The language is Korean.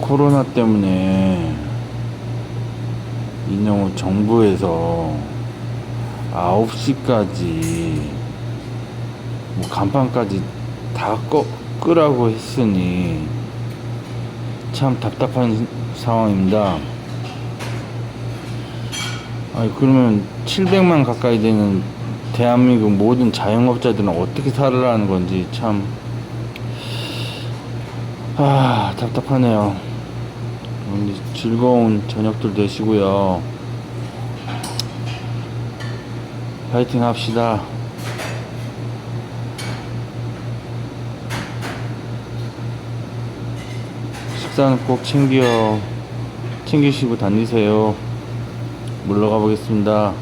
코로나 때문에 인영우 정부에서 9시까지 뭐 간판까지 다 꺼, 끄라고 했으니 참 답답한 상황입니다. 아니 그러면 700만 가까이 되는 대한민국 모든 자영업자들은 어떻게 살아라는 건지 참 아, 답답하네요. 오늘 즐거운 저녁들 되시고요. 파이팅 합시다. 식사는 꼭 챙겨, 챙기시고 다니세요. 물러가 보겠습니다.